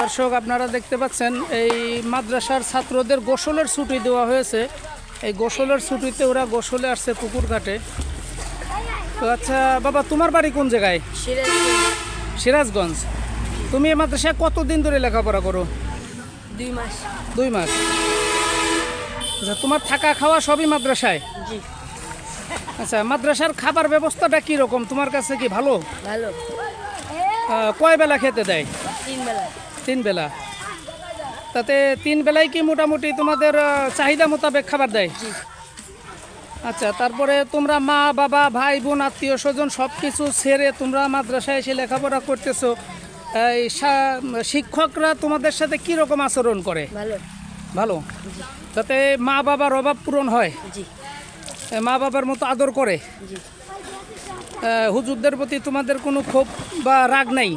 দর্শক আপনারা দেখতে পাচ্ছেন এই মাদ্রাসার ছাত্রদের গোসলের ছুটি দেওয়া হয়েছে। এই গোসলের ছুটিতে ওরা গোসলে আসছে পুকুর ঘাটে তো আচ্ছা বাবা তোমার বাড়ি কোন জায়গায়? সিরাজগঞ্জ। তুমি এই মাদ্রাসায় কতদিন ধরে লেখাপড়া করো? দুই মাস। দুই মাস। আচ্ছা তোমার থাকা খাওয়া সবই মাদ্রাসায়? আচ্ছা মাদ্রাসার খাবার ব্যবস্থাটা কি রকম তোমার কাছে কি ভালো? ভালো। কয় বেলা খেতে দেয়? তিন বেলা তাতে তিন বেলায় কি মোটামুটি তোমাদের চাহিদা মোতাবেক খাবার দেয়? আচ্ছা তারপরে তোমরা মা বাবা ভাই বোন আত্মীয় স্বজন সব কিছু ছেড়ে তোমরা মাদ্রাসায় এসে লেখাপড়া করতেছো। এই শিক্ষকরা তোমাদের সাথে কি রকম আচরণ করে? ভালো। ভালো? যাতে মা বাবার অভাব পূরণ হয়? মা বাবার মতো আদর করে? হুজুরদের প্রতি তোমাদের কোনো ক্ষোভ বা রাগ নাই।